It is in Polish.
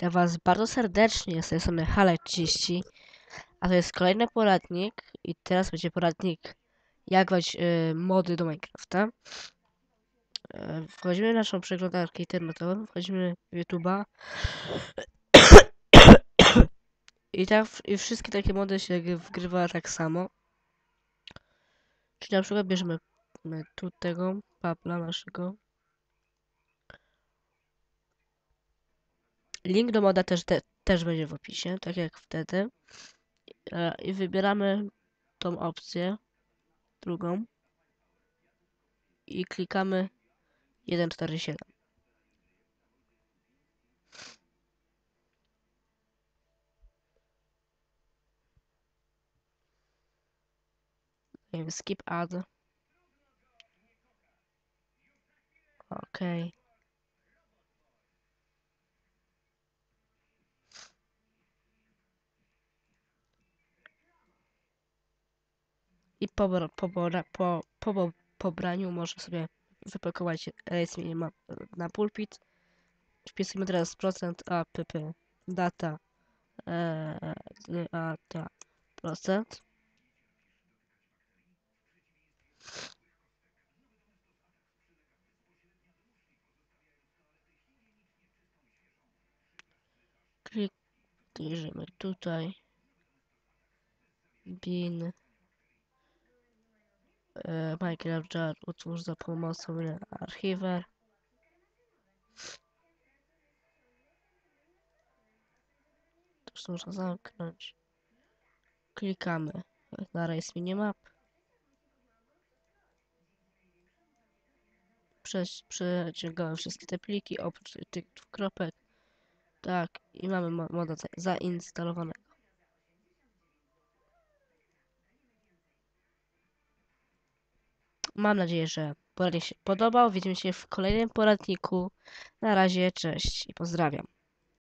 Witam Was bardzo serdecznie z tej strony Halek30, a to jest kolejny poradnik i teraz będzie poradnik jak grać y, mody do Minecrafta. Y, wchodzimy w naszą przeglądarkę internetową, wchodzimy w YouTube'a i tak i wszystkie takie mody się gry- wgrywa tak samo. Czyli na przykład bierzemy tu tego papla naszego. Link do moda też, te, też będzie w opisie, tak jak wtedy. E, I wybieramy tą opcję, drugą. I klikamy 147. Nie wiem, skip ad. Okej. I po, po, po, po, po pobraniu można sobie wypakować rejestr minima na pulpit. Wpisujemy teraz procent app data e, data procent. Klik, bierzemy tutaj bin Minecraft Jar utwórz za pomocą archiwer. Już można zamknąć. Klikamy na Race Minimap. Przeciągamy wszystkie te pliki oprócz tych- dwóch kropek. Tak, i mamy mo- moda za- zainstalowanego. Mam nadzieję, że poradnik się podobał. Widzimy się w kolejnym poradniku. Na razie, cześć i pozdrawiam.